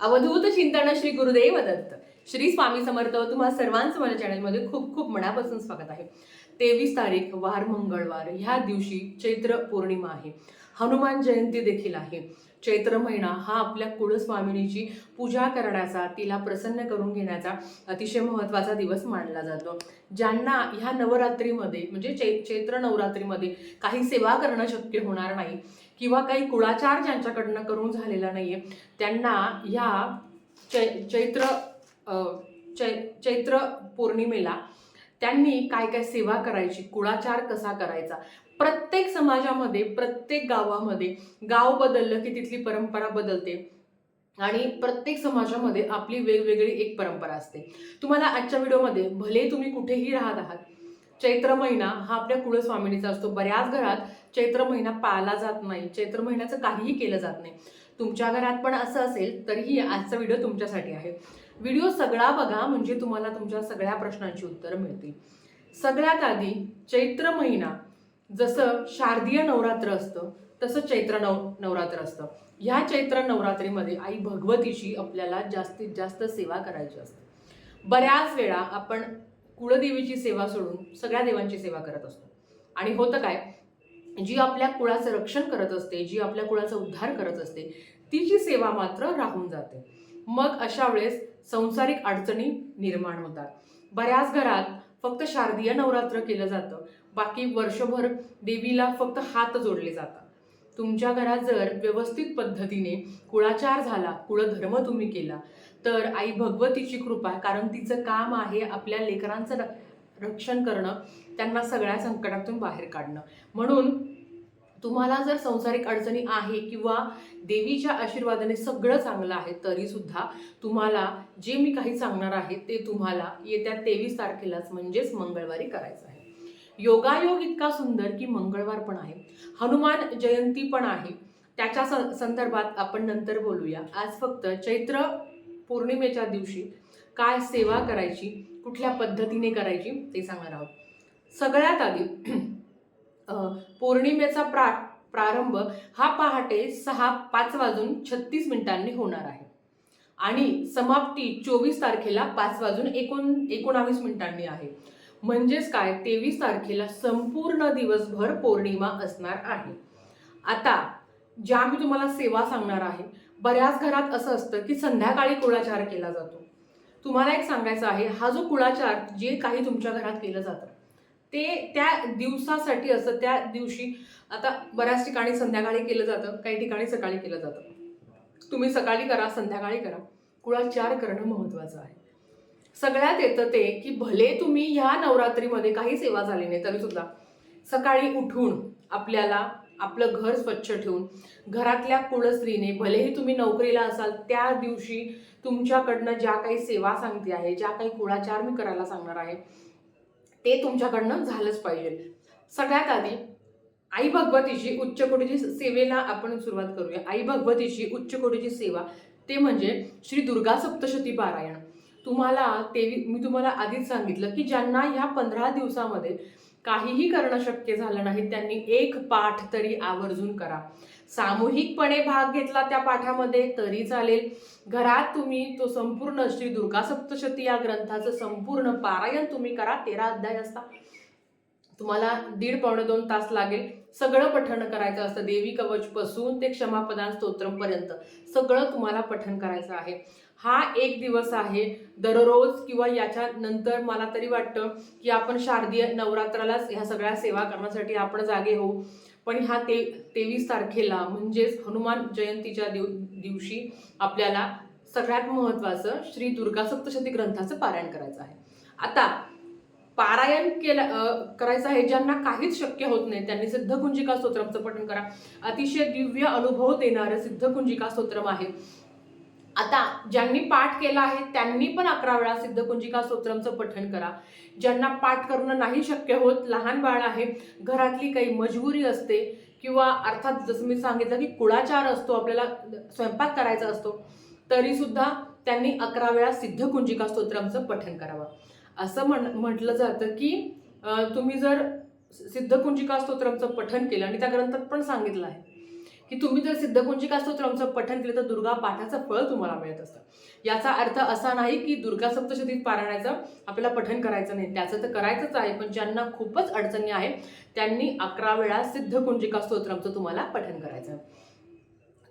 अवधूत चिंतन श्री गुरुदेव दत्त. श्री स्वामी समर्थ तुम्हा सर्वांचं माझ्या चॅनलमध्ये खूप खूप मनापासून स्वागत आहे. तेवीस तारीख वार मंगळवार. ह्या दिवशी चैत्र पौर्णिमा आहे. हनुमान जयंती देखील आहे. चैत्र महिना हा आपल्या कुळस्वामिनीची पूजा करण्याचा तिला प्रसन्न करून घेण्याचा अतिशय महत्त्वाचा दिवस मानला जातो. ज्यांना ह्या नवरात्रीमध्ये म्हणजे चै चैत्र नवरात्रीमध्ये काही सेवा करणं शक्य होणार नाही किंवा काही कुळाचार ज्यांच्याकडनं करून झालेला नाहीये त्यांना ह्या चै चैत्र चै चैत्र पौर्णिमेला त्यांनी काय काय सेवा करायची कुळाचार कसा करायचा प्रत्येक समाजामध्ये प्रत्येक गावामध्ये गाव बदललं की तिथली परंपरा बदलते. आणि प्रत्येक समाजामध्ये आपली वेगवेगळी एक परंपरा असते. तुम्हाला आजच्या व्हिडिओमध्ये भले तुम्ही कुठेही राहत आहात चैत्र महिना हा आपल्या कुळस्वामिनीचा असतो. बऱ्याच घरात चैत्र महिना पाळला जात नाही. चैत्र महिन्याचं काहीही केलं जात नाही. तुमच्या घरात पण असं असेल तरीही आजचा व्हिडिओ तुमच्यासाठी आहे. व्हिडिओ सगळा बघा म्हणजे तुम्हाला तुमच्या सगळ्या प्रश्नांची उत्तरं मिळतील. सगळ्यात आधी चैत्र महिना जसं शारदीय नवरात्र असतं तसं चैत्र नव नवरात्र असतं. ह्या चैत्र नवरात्रीमध्ये आई भगवतीची आपल्याला जास्तीत जास्त सेवा करायची असते. बऱ्याच वेळा आपण कुळदेवीची सेवा सोडून सगळ्या देवांची सेवा करत असतो. आणि होतं काय? जी आपल्या कुळाचं रक्षण करत असते जी आपल्या कुळाचा उद्धार करत असते तिची सेवा मात्र राहून जाते. मग अशा वेळेस संसारिक अडचणी निर्माण होतात. बऱ्याच घरात फक्त शारदीय नवरात्र केलं जातं. बाकी वर्षभर देवीला फक्त हात जोडले जातात. तुमच्या घरात जर व्यवस्थित पद्धतीने कुळाचार झाला कुळधर्म तुम्ही केला तर आई भगवतीची कृपा आहे कारण तिचं काम आहे आपल्या लेकरांचं र- रक्षण करणं त्यांना सगळ्या संकटातून बाहेर काढणं. म्हणून तुम्हाला जर संसारिक अडचणी आहे किंवा देवीच्या आशीर्वादाने सगळं चांगलं आहे तरीसुद्धा तुम्हाला जे मी काही सांगणार आहे ते तुम्हाला येत्या तेवीस तारखेलाच म्हणजेच मंगळवारी करायचं आहे. योगायोग इतका सुंदर की मंगळवार पण आहे. हनुमान जयंती पण आहे. त्याच्या स- संदर्भात आपण नंतर बोलूया. आज फक्त चैत्र पौर्णिमेच्या दिवशी काय सेवा करायची कुठल्या पद्धतीने करायची ते सांगणार आहोत. सगळ्यात आधी पौर्णिमेचा प्रा प्रारंभ हा पहाटे सहा पाच वाजून छत्तीस मिनिटांनी होणार आहे. आणि समाप्ती चोवीस तारखेला पाच वाजून एकोण एकोणावीस मिनिटांनी आहे. म्हणजेच काय? तेवीस तारखेला संपूर्ण दिवसभर पौर्णिमा असणार आहे. आता ज्या मी तुम्हाला सेवा सांगणार आहे बऱ्याच घरात असं असतं की संध्याकाळी कुळाचार केला जातो. तुम्हाला एक सांगायचं आहे हा जो कुळाचार जे काही तुमच्या घरात केलं जातं ते त्या दिवसासाठी असं त्या दिवशी आता बऱ्याच ठिकाणी संध्याकाळी केलं जातं काही ठिकाणी सकाळी केलं जातं. तुम्ही सकाळी करा संध्याकाळी करा. कुळाचार करणं महत्त्वाचं आहे. सगळ्यात येतं ते की भले तुम्ही ह्या नवरात्रीमध्ये काही सेवा झाली नाही तरी सुद्धा सकाळी उठून आपल्याला आपलं घर स्वच्छ ठेवून घरातल्या कुळस्त्रीने भलेही तुम्ही नोकरीला असाल त्या दिवशी तुमच्याकडनं ज्या काही सेवा सांगते आहे ज्या काही कुळाचार मी करायला सांगणार आहे ते तुमच्याकडनं झालंच पाहिजे. सगळ्यात आधी आई भगवतीची उच्च कोटीची सेवेला आपण सुरुवात करूया. आई भगवतीची उच्च कोटीची सेवा ते म्हणजे श्री दुर्गा सप्तशती पारायण. तुम्हाला तेवी मी तुम्हाला आधीच सांगितलं की ज्यांना ह्या पंधरा दिवसामध्ये काहीही करणं शक्य झालं नाही त्यांनी एक पाठ तरी आवर्जून करा. सामूहिकपणे भाग घेतला त्या पाठामध्ये तरी चालेल. घरात तुम्ही तो संपूर्ण श्री दुर्गा सप्तशती या ग्रंथाचं संपूर्ण पारायण तुम्ही करा तेरा अध्याय असता तुम्हाला दीड पावणे दोन तास लागेल. सगळं पठण करायचं असतं. देवी कवच पासून ते क्षमापदान स्तोत्रपर्यंत सगळं तुम्हाला पठण करायचं आहे. हा एक दिवस आहे. दररोज किंवा याच्या नंतर मला तरी वाटतं की आपण शारदीय नवरात्रालाच ह्या सगळ्या सेवा करण्यासाठी आपण जागे होऊ. पण ह्या ते तेवीस तारखेला म्हणजेच हनुमान जयंतीच्या दिव दिवशी आपल्याला सगळ्यात महत्त्वाचं श्री दुर्गा सप्तशती ग्रंथाचं पारायण करायचं आहे. आता पारायण केलं करायचं आहे ज्यांना काहीच शक्य होत नाही त्यांनी सिद्धकुंजिका स्तोत्रमचं पठण करा. अतिशय दिव्य अनुभव देणारं सिद्धकुंजिका स्तोत्रम आहे. आता ज्यांनी पाठ केला आहे त्यांनी पण अकरा वेळा सिद्धकुंजिका स्तोत्रमचं पठण करा. ज्यांना पाठ करणं नाही शक्य होत लहान बाळ आहे घरातली काही मजबुरी असते किंवा अर्थात जसं मी सांगितलं की कुळाचार असतो आपल्याला स्वयंपाक करायचा असतो तरीसुद्धा त्यांनी अकरा वेळा सिद्धकुंजिका स्तोत्रमचं पठण करावं. असं म्हण म्हटलं जातं की तुम्ही जर सिद्धकुंजिका स्तोत्रमचं पठण केलं आणि त्या ग्रंथात पण सांगितलं आहे की तुम्ही जर सिद्धकुंजिका स्तोत्रमचं पठण केलं तर दुर्गा पाठाचं फळ तुम्हाला मिळत असतं. याचा अर्थ असा नाही की दुर्गा सप्तशतीत पारायणाचं आपल्याला पठण करायचं नाही. त्याचं तर करायचंच आहे पण ज्यांना खूपच अडचणी आहे त्यांनी अकरा वेळा सिद्धकुंजिका स्तोत्रमचं तुम्हाला पठण करायचं.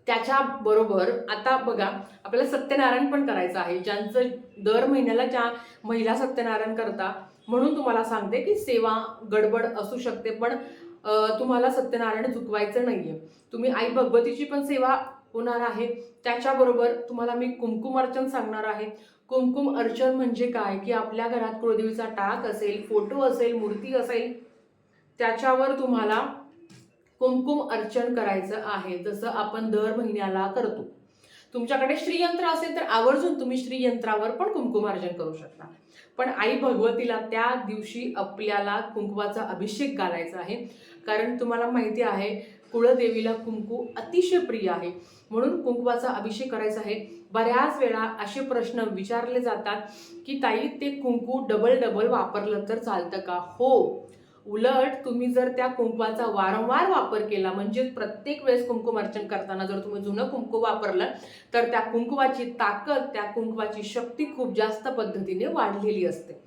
त्याच्याबरोबर आता बघा आपल्याला सत्यनारायण पण करायचं आहे. ज्यांचं दर महिन्याला ज्या महिला सत्यनारायण करता म्हणून तुम्हाला सांगते की सेवा गडबड असू शकते पण तुम्हाला सत्यनारायण चुकवायचं आहे तुम्ही आई भगवतीची पण सेवा होणार आहे. त्याच्याबरोबर तुम्हाला मी कुमकुम अर्चन सांगणार आहे. कुमकुम अर्चन म्हणजे काय? की आपल्या घरात कुळदेवीचा टाक असेल फोटो असेल मूर्ती असेल त्याच्यावर तुम्हाला कुमकुम अर्चन करायचं आहे. जसं आपण दर महिन्याला करतो. तुमच्याकडे श्रीयंत्र असेल तर आवर्जून तुम्ही श्रीयंत्रावर पण कुंकुमार्जन करू शकता. पण आई भगवतीला त्या दिवशी आपल्याला कुंकुमाचा अभिषेक घालायचा आहे. कारण तुम्हाला माहिती आहे कुळदेवीला कुंकू अतिशय प्रिय आहे. म्हणून कुंकवाचा अभिषेक करायचा आहे. बऱ्याच वेळा असे प्रश्न विचारले जातात की ताई ते कुंकू डबल डबल वापरलं तर चालतं का? हो उलट तुम्ही जर त्या कुंकवाचा वारंवार वापर केला म्हणजे प्रत्येक वेळेस कुंकुम अर्चन करताना जर तुम्ही जुनं कुंकू वापरलं तर त्या कुंकवाची ताकद त्या कुंकवाची शक्ती खूप जास्त पद्धतीने वाढलेली असते.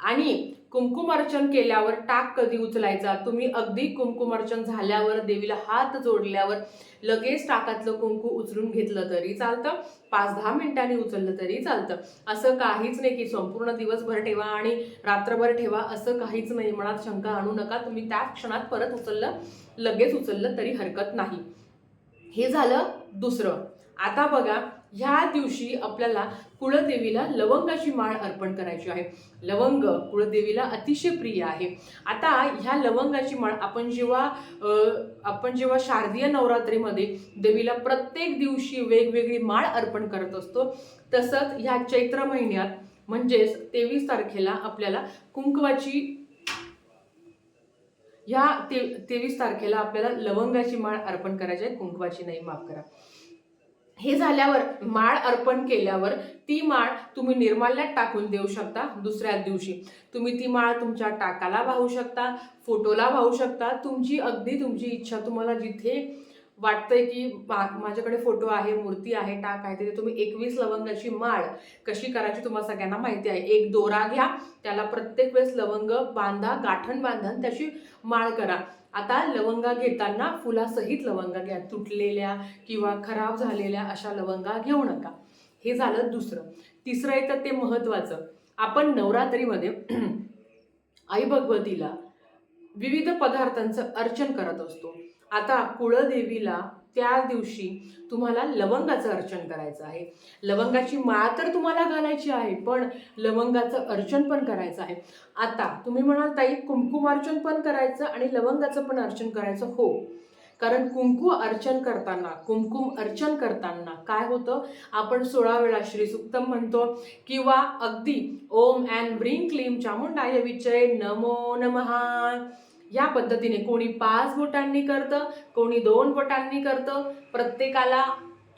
आणि कुमकुमार्चन केल्यावर टाक कधी उचलायचा? तुम्ही अगदी कुमकुमार्चन झाल्यावर देवीला हात जोडल्यावर लगेच टाकातलं कुंकू उचलून घेतलं तरी चालतं. पाच दहा मिनिटांनी उचललं तरी चालतं. असं काहीच नाही की संपूर्ण दिवसभर ठेवा आणि रात्रभर ठेवा. असं काहीच नाही. मनात शंका आणू नका. तुम्ही त्या क्षणात परत उचललं लगेच उचललं तरी हरकत नाही. हे झालं दुसरं. आता बघा ह्या दिवशी आपल्याला कुळदेवीला लवंगाची माळ अर्पण करायची आहे. लवंग कुळदेवीला अतिशय प्रिय आहे. आता ह्या लवंगाची माळ आपण जेव्हा आपण जेव्हा शारदीय नवरात्रीमध्ये देवीला प्रत्येक दिवशी वेगवेगळी माळ अर्पण करत असतो तसंच ह्या चैत्र महिन्यात म्हणजेच तेवीस तारखेला आपल्याला कुंकवाची ह्या ते तेवीस तारखेला आपल्याला लवंगाची माळ अर्पण करायची आहे. कुंकवाची नाही माफ करा. हे झाल्यावर माळ अर्पण केल्यावर ती माळ तुम्ही निर्माल्यात टाकून देऊ शकता दुसऱ्या दिवशी. तुम्ही ती माळ तुमच्या टाकाला वाहू शकता फोटोला वाहू शकता. तुमची अगदी तुमची इच्छा तुम्हाला जिथे वाटतंय की माझ्याकडे फोटो आहे मूर्ती आहे टाक आहे तिथे तुम्ही एकवीस लवंगाची माळ कशी करायची तुम्हाला सगळ्यांना माहिती आहे. एक दोरा घ्या त्याला प्रत्येक वेळेस लवंग बांधा गाठण बांधा त्याची माळ करा. आता लवंगा घेताना फुलासहित लवंगा घ्या. तुटलेल्या किंवा खराब झालेल्या अशा लवंगा घेऊ नका. हे झालं दुसरं. तिसरं येतं ते महत्त्वाचं. आपण नवरात्रीमध्ये आई भगवतीला विविध पदार्थांचं अर्चन करत असतो. आता कुळदेवीला त्या दिवशी तुम्हाला लवंगाचं अर्चन करायचं आहे. लवंगाची माळ तर तुम्हाला घालायची आहे पण लवंगाचं अर्चन पण करायचं आहे. आता तुम्ही म्हणाल ताई कुंकुम अर्चन पण करायचं आणि लवंगाचं पण अर्चन करायचं. हो. कारण कुंकू अर्चन करताना कुमकुम अर्चन करताना काय होतं? आपण सोळा वेळा श्री सुक्तम म्हणतो किंवा अगदी ओम अँड ब्रिंग क्लीम चामुंडाय विचय नमो नमहा या पद्धतीने कोणी पाच बोटांनी करतं कोणी दोन बोटांनी करतं. प्रत्येकाला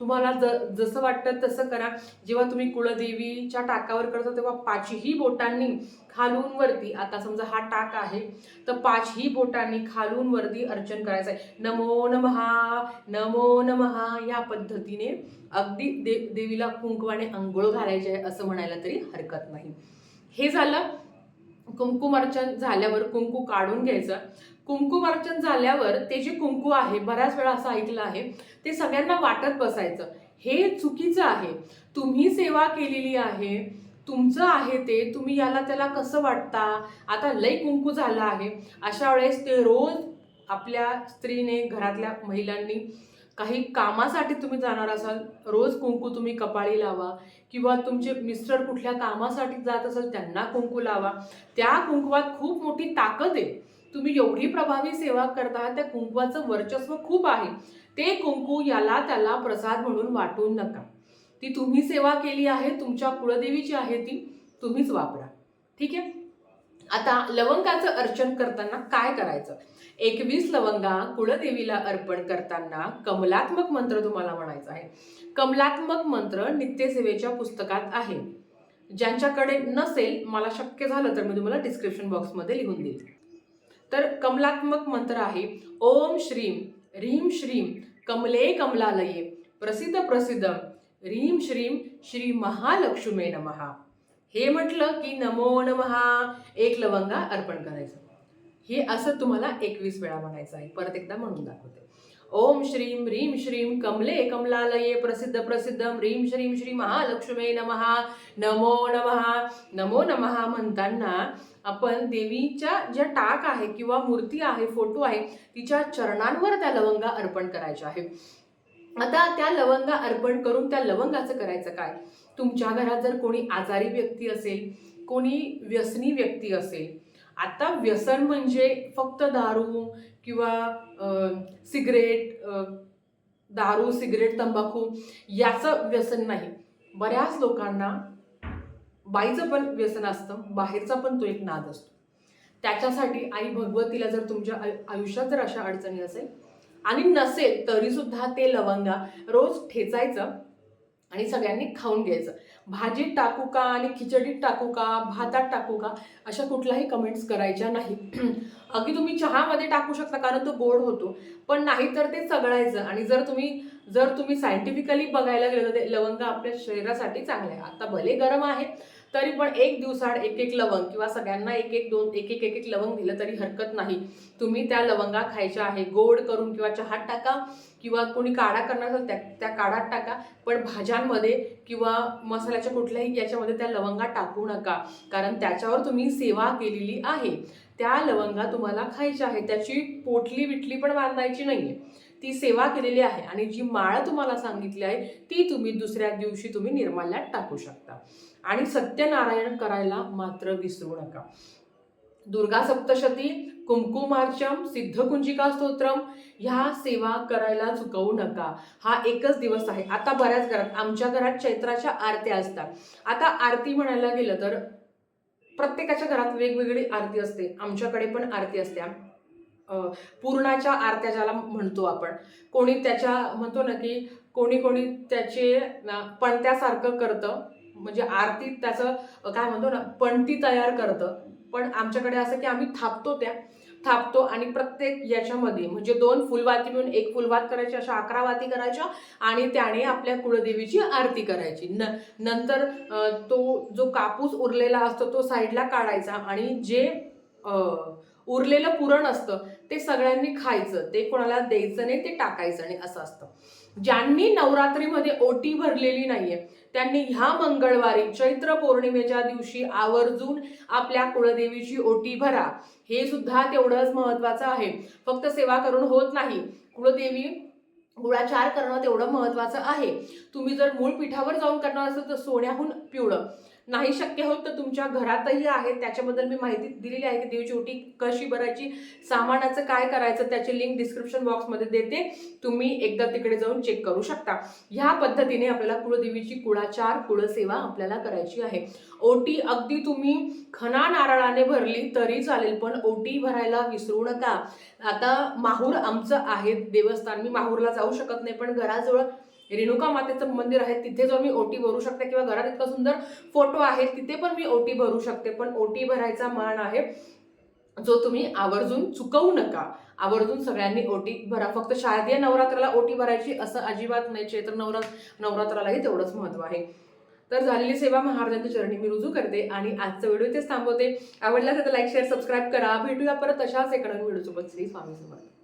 तुम्हाला ज जसं वाटतं तसं करा. जेव्हा तुम्ही कुळदेवीच्या टाकावर करता तेव्हा पाचही बोटांनी खालून वरती आता समजा हा टाक आहे तर पाचही बोटांनी खालून वरती अर्चन करायचं आहे नमो नमहा नमो नमहा या पद्धतीने अगदी दे देवीला कुंकवाने आंघोळ घालायचे आहे असं म्हणायला तरी हरकत नाही. हे झालं. कुंकुम अर्चन झाल्यावर कुंकू काढून घ्यायचं. कुंकुम अर्चन झाल्यावर ते जे कुंकू आहे बऱ्याच वेळा असं ऐकलं आहे ते सगळ्यांना वाटत बसायचं. हे चुकीचं आहे. तुम्ही सेवा केलेली आहे तुमचं आहे ते तुम्ही याला त्याला कसं वाटता? आता लय कुंकू झालं आहे. अशा वेळेस ते रोज आपल्या स्त्रीने घरातल्या महिलांनी काही कामासाठी तुम्ही जाणार असाल रोज कुंकू तुम्ही कपाळी लावा किंवा तुमचे मिस्टर कुठल्या कामासाठी जात असाल त्यांना कुंकू लावा. त्या कुंकवात खूप मोठी ताकद आहे. तुम्ही एवढी प्रभावी सेवा करता त्या कुंकवाचं वर्चस्व खूप आहे. ते कुंकू याला त्याला प्रसाद म्हणून वाटून नका. ती तुम्ही सेवा केली आहे तुमच्या कुळदेवीची आहे ती तुम्हीच वापरा. ठीक आहे? आता लवंगाचं अर्चन करताना काय करायचं? एकवीस लवंगा कुळदेवीला अर्पण करताना कमलात्मक मंत्र तुम्हाला म्हणायचा आहे. कमलात्मक मंत्र नित्यसेवेच्या पुस्तकात आहे. ज्यांच्याकडे नसेल मला शक्य झालं तर मी तुम्हाला डिस्क्रिप्शन बॉक्समध्ये लिहून देईल. तर कमलात्मक मंत्र आहे ओम श्रीम ह्रीम श्रीम कमले कमलालये प्रसिद्ध प्रसिद्ध रीम श्रीम श्री महालक्ष्मी नमहा हे म्हटलं की नमो नमहा एक लवंगा अर्पण करायचं. हे असं तुम्हाला एकवीस वेळा म्हणायचं आहे. परत एकदा म्हणून दाखवते. ओम श्रीम ह्रीम श्रीम कमले कमलालये प्रसिद्ध प्रसिद्ध. ह्रीम श्रीम श्री महालक्ष्मी नमहा नमो नमहा नमो नमहा म्हणताना आपण देवीच्या ज्या टाक आहे किंवा मूर्ती आहे फोटो आहे तिच्या चरणांवर त्या लवंगा अर्पण करायच्या आहे आता त्या लवंगा अर्पण करून त्या लवंगाचं करायचं काय? तुमच्या घरात जर कोणी आजारी व्यक्ती असेल कोणी व्यसनी व्यक्ती असेल आता व्यसन म्हणजे फक्त दारू किंवा सिगरेट दारू सिगरेट तंबाखू याचं व्यसन नाही. बऱ्याच लोकांना बाईचं पण व्यसन असतं बाहेरचा पण तो एक नाद असतो. त्याच्यासाठी आई भगवतीला जर तुमच्या आयु- आयुष्यात जर अशा अडचणी असेल आणि नसेल तरीसुद्धा ते लवंगा रोज ठेचायचं आणि सगळ्यांनी खाऊन घ्यायचं. भाजीत टाकू का आणि खिचडीत टाकू का भातात टाकू का अशा कुठल्याही कमेंट्स करायच्या नाही. अगदी तुम्ही चहामध्ये टाकू शकता कारण तो गोड होतो. पण नाही तर ते चगळायचं आणि जर तुम्ही जर तुम्ही सायंटिफिकली बघायला गेलं तर ते लवंग आपल्या शरीरासाठी चांगले आहे. आता भले गरम आहे तरी पण एक दिवसाड एक एक लवंग किंवा सगळ्यांना एक एक दोन एक एक एक एक लवंग दिलं तरी हरकत नाही. तुम्ही त्या लवंगा खायच्या आहे गोड करून किंवा चहात टाका किंवा कोणी काढा करणार असेल त्या त्या काढात टाका. पण भाज्यांमध्ये किंवा मसाल्याच्या कुठल्याही याच्यामध्ये त्या लवंगा टाकू नका. कारण त्याच्यावर तुम्ही सेवा केलेली आहे. त्या लवंगा तुम्हाला खायच्या आहे त्याची पोटली विटली पण बांधायची नाहीये. ती सेवा केलेली आहे आणि जी माळ तुम्हाला सांगितली आहे ती तुम्ही दुसऱ्या दिवशी तुम्ही निर्माल्यात टाकू शकता. आणि सत्यनारायण करायला मात्र विसरू नका. दुर्गा सप्तशती कुंकुमार्चम सिद्धकुंजिका स्तोत्रम ह्या सेवा करायला चुकवू नका. हा एकच दिवस आहे. आता बऱ्याच घरात आमच्या घरात चैत्राच्या आरत्या असतात. आता आरती म्हणायला गेलं तर प्रत्येकाच्या घरात वेगवेगळी आरती असते. आमच्याकडे पण आरती असते. पूर्णाच्या आरत्या ज्याला म्हणतो आपण कोणी त्याच्या म्हणतो ना की कोणी कोणी त्याचे पणत्यासारखं करतं. म्हणजे आरतीत त्याचं काय म्हणतो ना पणती तयार करतं. पण आमच्याकडे असं की आम्ही थापतो त्या थापतो आणि प्रत्येक याच्यामध्ये म्हणजे दोन फुलवाती मिळून एक फुलवात करायची अशा अकरा वाती करायच्या आणि त्याने आपल्या कुळदेवीची आरती करायची. न नंतर तो जो कापूस उरलेला असतो तो साईडला काढायचा आणि जे उरलेलं पुरण असतं ते सगळ्यांनी खायचं ते कोणाला द्यायचं नाही ते टाकायचं नाही असं असतं. ज्यांनी नवरात्रीमध्ये ओटी भरलेली नाहीये त्यांनी ह्या मंगळवारी चैत्र पौर्णिमेच्या दिवशी आवर्जून आपल्या कुळदेवीची ओटी भरा. हे सुद्धा तेवढंच महत्वाचं आहे. फक्त सेवा करून होत नाही. कुळदेवी गुळाचार करणं तेवढं महत्वाचं आहे. तुम्ही जर मूळ पिठावर जाऊन करणार असेल तर सोन्याहून पिवळं. नाही शक्य होत तर तुमच्या घरातही आहे. त्याच्याबद्दल मी माहिती दिलेली आहे की देवीची ओटी कशी भरायची सामानाचं काय करायचं त्याची लिंक डिस्क्रिप्शन बॉक्समध्ये देते. तुम्ही एकदा तिकडे जाऊन चेक करू शकता. ह्या पद्धतीने आपल्याला कुळदेवीची कुळाचार कुळसेवा आपल्याला करायची आहे. ओटी अगदी तुम्ही खना नारळाने भरली तरी चालेल पण ओटी भरायला विसरू नका. आता माहूर आमचं आहे देवस्थान. मी माहूरला जाऊ शकत नाही पण घराजवळ रेणुका मातेचं मंदिर आहे तिथे जाऊन मी ओटी भरू शकते किंवा घरात इतका सुंदर फोटो आहे तिथे पण मी ओटी भरू शकते. पण ओटी भरायचा मान आहे जो तुम्ही आवर्जून चुकवू नका. आवर्जून सगळ्यांनी ओटी भरा. फक्त शारदीय नवरात्राला ओटी भरायची असं अजिबात नाही. चैत्र नवरा नवरात्रालाही तेवढंच महत्त्व आहे. तर झालेली सेवा महाराजांच्या चरणी मी रुजू करते आणि आजचा व्हिडिओ इथेच थांबवते. आवडला तर लाईक शेअर सबस्क्राईब करा. भेटूया परत अशाच एका नवीन व्हिडिओसोबत. श्री स्वामी समर्थ.